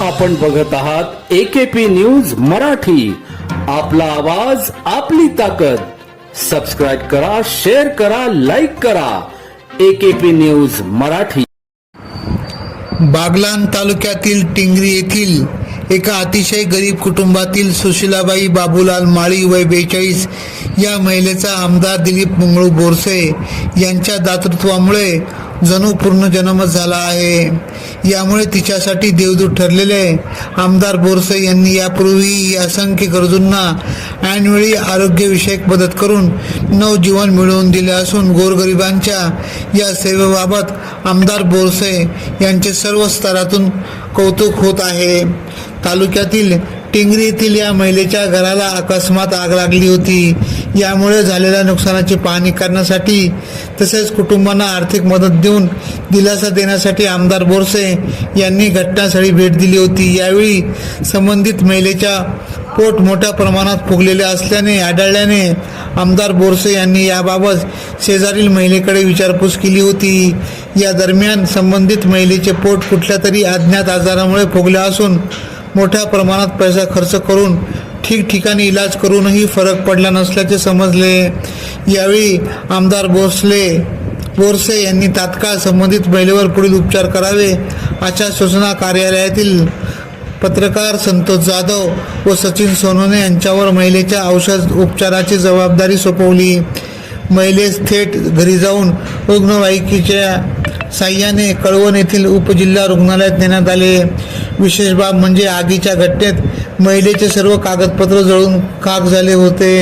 आपण बघत आहात एकेपी न्यूज मराठी. आपला आवाज आपली ताकद. सबस्क्राईब करा शेअर करा लाईक करा. AKP news Marathi. बागलान तालुक्यातील टिंगरी येथील एका अतिशय गरीब कुटुंबातील सुशीलाबाई बाबूलाल माळी वय बेचाळीस या महिलेचा आमदार दिलीप मंगळू बोरसे यांच्या दातृत्वामुळे जणू पूर्ण जन्मच झाला आहे. यामुळे तिच्यासाठी देवदूत ठरलेले आमदार बोरसे यांनी यापूर्वी असंख्य गरजूंना ऐनवेळी आरोग्यविषयक मदत करून नवजीवन मिळवून दिले असून गोरगरिबांच्या या सेवेबाबत आमदार बोरसे यांचे सर्व स्तरातून कौतुक होत आहे. तालुक्यातील टिंगरी येथील या महिलेच्या घराला अकस्मात आग लागली होती. यामुळे झालेल्या नुकसानाची पाहणी करण्यासाठी तसेच कुटुंबांना आर्थिक मदत देऊन दिलासा देण्यासाठी आमदार बोरसे यांनी घटनास्थळी भेट दिली होती. यावेळी संबंधित महिलेच्या पोट मोठ्या प्रमाणात फुगलेले असल्याने आढळल्याने आमदार बोरसे यांनी याबाबत शेजारील महिलेकडे विचारपूस केली होती. या दरम्यान संबंधित महिलेचे पोट कुठल्या तरी अज्ञात आजारामुळे फुगले असून मोठ्या प्रमाणात पैसा खर्च करून ठिकठिकाणी इलाज करूनही फरक पडला नसल्याचे समजले. यावेळी आमदार भोसले बोरसे यांनी तात्काळ संबंधित महिलेवर पुढील उपचार करावे. अशा सूचना कार्यालयातील पत्रकार संतोष जाधव व सचिन सोनोने यांच्यावर महिलेच्या औषध उपचाराची जबाबदारी सोपवली. महिलेस थेट घरी जाऊन रुग्णवाहिकेच्या साह्याने कळवण येथील उपजिल्हा रुग्णालयात नेण्यात आले. विशेष बाब म्हणजे आगीच्या घटनेत महिलेचे सर्व कागदपत्र जळून खाक झाले होते.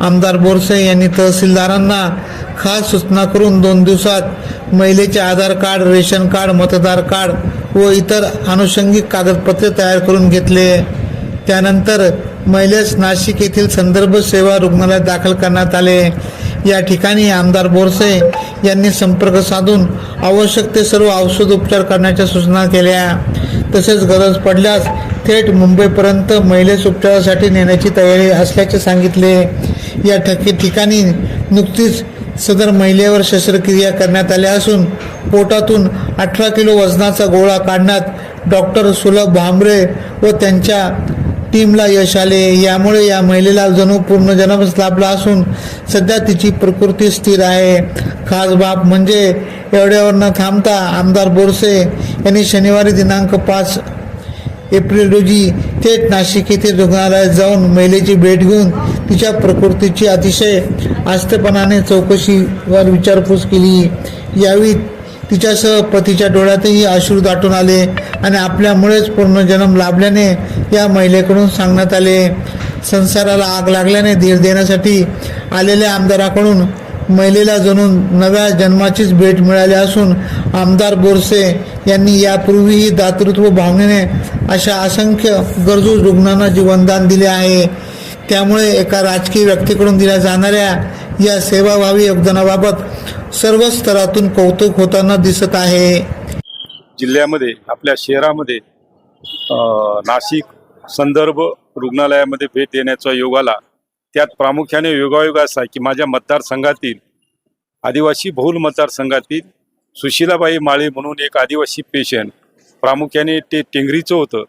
आमदार बोरसे यांनी तहसीलदारांना खास सूचना करून दोन दिवसात महिलेचे आधार कार्ड रेशन कार्ड मतदार कार्ड व इतर आनुषंगिक कागदपत्रे तयार करून घेतले. त्यानंतर महिलेस नाशिक येथील संदर्भ सेवा रुग्णालयात दाखल करण्यात आले. या ठिकाणी आमदार बोरसे यांनी संपर्क साधून आवश्यक ते सर्व औषध उपचार करण्याच्या सूचना केल्या. तसेच गरज पडल्यास थेट मुंबईपर्यंत महिलेस उपचारासाठी नेण्याची तयारी असल्याचे सांगितले. या ठकी ठिकाणी नुकतीच सदर महिलेवर शस्त्रक्रिया करण्यात आल्या असून पोटातून अठरा किलो वजनाचा गोळा काढण्यात डॉक्टर सुलभ भांबरे व त्यांच्या टीमला यश आले. यामुळे या महिलेला जणू पूर्ण जन्मच लाभला असून सध्या तिची प्रकृती स्थिर आहे. खास बाब म्हणजे एवढ्यावर न थांबता आमदार बोरसे यांनी शनिवारी दिनांक पाच एप्रिल रोजी थेट नाशिक येथे रुग्णालयात जाऊन महिलेची भेट घेऊन तिच्या प्रकृतीची अतिशय आस्थेपणाने चौकशीवर विचारपूस केली. यावेळी तिच्यासह पतीच्या डोळ्यातही अश्रू दाटून आले आणि आपल्यामुळेच पूर्ण जन्म लाभल्याने या महिलेकडून सांगण्यात आले. संसाराला आग लागल्याने धीर देण्यासाठी आलेल्या आमदाराकडून महिलेला जणून नव्या जन्माचीच भेट मिळाली असून आमदार बोरसे यांनी यापूर्वीही दातृत्व भावनेने अशा असंख्य गरजू रुग्णांना जीवनदान दिले आहे. त्यामुळे एका राजकीय व्यक्तीकडून दिल्या जाणाऱ्या या सेवाभावी योगदानाबाबत सर्व स्तरातून कौतुक होताना दिसत आहे. जिल्ह्यामध्ये आपल्या शहरामध्ये नाशिक संदर्भ रुग्णालयामध्ये भेट देण्याचा योग आला. त्यात प्रामुख्याने योगायोग असा की माझ्या मतदारसंघातील आदिवासी बहुल मतदारसंघातील सुशीलाबाई माळी म्हणून एक आदिवासी पेशंट प्रामुख्याने ते टेंगरीचं होतं.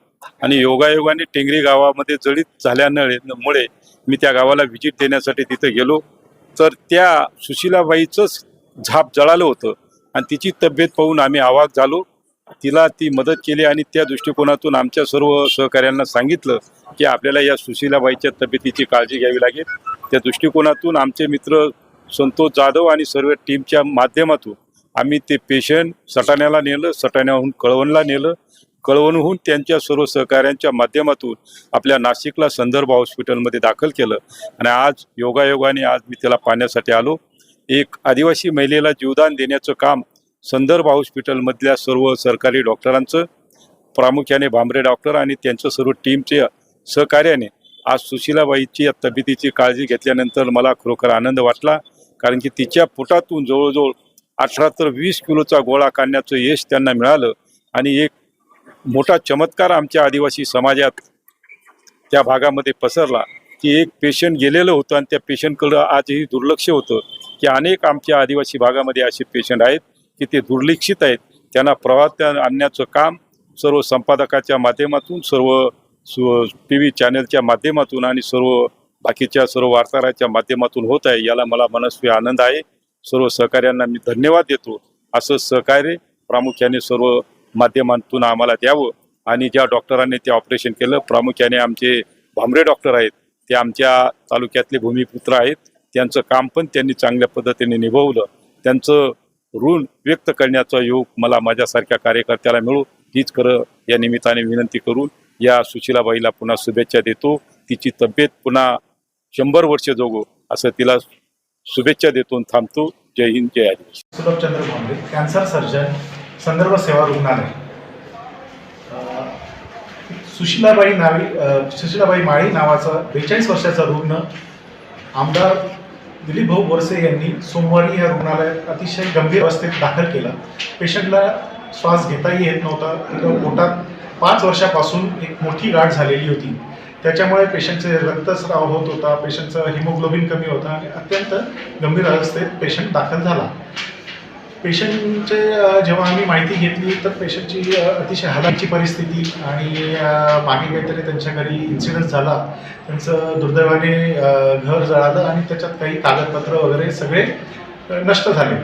आणि योगायोगाने टेंगरी गावामध्ये जळीत झाल्यामुळे मी त्या गावाला व्हिजिट देण्यासाठी तिथं गेलो. तर त्या सुशीलाबाईचंच झाप जळालं होतं आणि तिची तब्येत पाहून आम्ही आवाक झालो. तिला ती मदत केली आणि त्या दृष्टिकोनातून आमच्या सर्व सहकाऱ्यांना सांगितलं की आपल्याला या सुशीलाबाईच्या तब्येतीची काळजी घ्यावी लागेल. त्या दृष्टिकोनातून आमचे मित्र संतोष जाधव आणि सर्व टीमच्या माध्यमातून आम्ही ते पेशंट सटाण्याला नेलं सटाण्याहून कळवणला नेलं. कळवणहून त्यांच्या सर्व सहकाऱ्यांच्या माध्यमातून आपल्या नाशिकला संदर्भ हॉस्पिटलमध्ये दाखल केलं. आणि आज योगायोगाने आज मी त्याला पाहण्यासाठी आलो. एक आदिवासी महिलेला जीवदान देण्याचं काम संदर्भ हॉस्पिटलमधल्या सर्व सरकारी डॉक्टरांचं प्रामुख्याने भांबरे डॉक्टर आणि त्यांच्या सर्व टीमचे सहकार्याने आज सुशीलाबाईची या तब्येतीची काळजी घेतल्यानंतर मला खरोखर आनंद वाटला. कारण की तिच्या पोटातून जवळजवळ अठरा तर वीस किलोचा गोळा काढण्याचं यश त्यांना मिळालं आणि एक मोठा चमत्कार आमच्या आदिवासी समाजात त्या भागामध्ये पसरला की एक पेशंट गेलेलं होतं आणि त्या पेशंटकडं आजही दुर्लक्ष होतं की अनेक आमच्या आदिवासी भागामध्ये असे पेशंट आहेत की ते दुर्लक्षित आहेत. त्यांना प्रवाहात आणण्याचं काम सर्व संपादकाच्या माध्यमातून सर्व टी व्ही चॅनलच्या माध्यमातून आणि सर्व बाकीच्या सर्व वार्ताहराच्या माध्यमातून होत आहे याला मला मनस्वी आनंद आहे. सर्व सहकार्यांना मी धन्यवाद देतो. असं सहकार्य प्रामुख्याने सर्व माध्यमातून आम्हाला द्यावं आणि ज्या डॉक्टरांनी ते ऑपरेशन केलं प्रामुख्याने आमचे भामरे डॉक्टर आहेत ते आमच्या तालुक्यातले भूमिपुत्र आहेत. त्यांचं काम पण त्यांनी चांगल्या पद्धतीने निभवलं. त्यांचं ऋण व्यक्त करण्याचा योग मला माझ्यासारख्या कार्यकर्त्याला मिळू हीच खरं या निमित्ताने विनंती करून या सुशीलाबाईला पुन्हा शुभेच्छा देतो. तिची तब्येत पुन्हा शंभर वर्ष जोगो असं तिला शुभेच्छा देतो थांबतो. जय हिंद जय आदिवासी. सुलभचंद्र भांबरे कॅन्सर सर्जन संदर्भ सेवा रुग्णालय. सुशीलाबाई नावी सुशीलाबाई माळी नावाचा बेचाळीस वर्षाचा रुग्ण आमदार दिलीप भाऊ बोरसे यांनी सोमवारी या रुग्णालयात अतिशय गंभीर अवस्थेत दाखल केला. पेशंटला श्वास घेताही येत नव्हता. तिला पोटात पाच वर्षापासून एक मोठी गाठ झालेली होती. त्याच्यामुळे पेशंटचे रक्तस्राव होत होता पेशंटचं हिमोग्लोबिन कमी होता आणि अत्यंत गंभीर अवस्थेत पेशंट दाखल झाला. पेशंटचे जेव्हा आम्ही माहिती घेतली तर पेशंटची अतिशय हालाची परिस्थिती आणि मागे काहीतरी त्यांच्या घरी इन्सिडन्स झाला. त्यांचं दुर्दैवाने घर जळालं आणि त्याच्यात काही कागदपत्र वगैरे सगळे नष्ट झाले.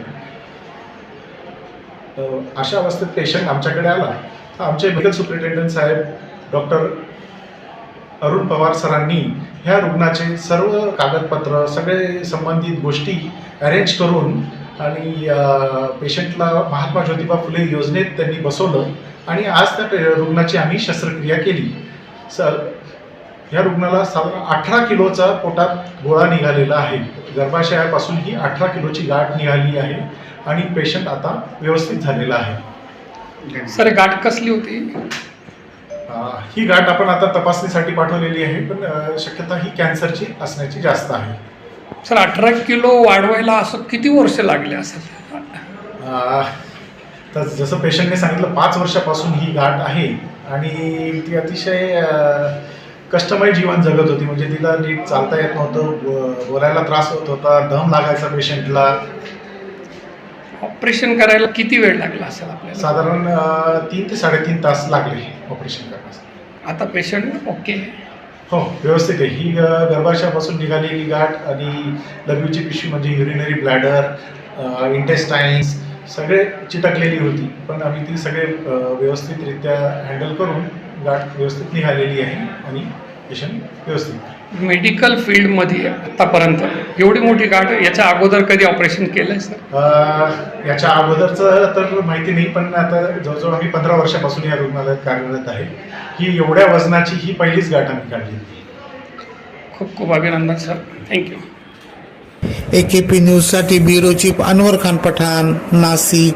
अशा अवस्थेत पेशंट आमच्याकडे आला. तर आमचे मेडिकल सुप्रिटेंडंट साहेब डॉक्टर अरुण पवार सरांनी ह्या रुग्णाचे सर्व कागदपत्र सगळे संबंधित गोष्टी अरेंज करून आणि पेशंटला महात्मा ज्योतिबा फुले योजनेत त्यांनी बसवलं आणि आज त्या रुग्णाची आम्ही शस्त्रक्रिया केली. सर ह्या रुग्णाला साधारण अठरा किलोचा पोटात गोळा निघालेला आहे. गर्भाशयापासून ही अठरा किलोची गाठ निघाली आहे आणि पेशंट आता व्यवस्थित झालेला आहे. सर गाठ कसली होती? ही गाठ आपण आता तपासणीसाठी पाठवलेली आहे पण शक्यता ही कॅन्सरची असण्याची जास्त आहे. सर अठरा किलो वाढवायला असं किती वर्ष लागले असेल? तर जसं पेशंटने सांगितलं पाच वर्षापासून ही गाठ आहे आणि ती अतिशय कष्टमय जीवन जगत होती. म्हणजे तिला नीट चालता येत नव्हतं बोलायला त्रास होत होता दम लागायचा पेशंटला. ऑपरेशन करायला किती वेळ लागला असेल आपल्याला? साधारण तीन ते साडेतीन तास लागले ऑपरेशन करण्यासाठी आता पेशंट ओके हो व्यवस्थित आहे. ही गर्भाशयापासून निघालेली गाठ आणि लघवीची पिशवी म्हणजे युरिनरी ब्लॅडर इंटेस्टाईन्स सगळे चिटकलेली होती. पण आम्ही ती सगळे व्यवस्थितरित्या हँडल करून गाठ व्यवस्थित निघालेली आहे आणि पेशंट व्यवस्थित. मेडिकल फील्डमध्ये आतापर्यंत एवढी मोठी गाठ याच्या अगोदर कधी ऑपरेशन केलं आहे सर अ, याच्या अगोदरचं तर माहिती नाही पण आता जवळजवळ आम्ही पंधरा वर्षापासून या रुग्णालयात कार्यरत आहे. ही एवढ्या वजनाची ही पहिलीच गाठ आम्ही काढली. खूप खूप अभिनंदन sir thank you A K P न्यूजसाठी ब्युरो चीफ अनवर खान पठाण नाशिक.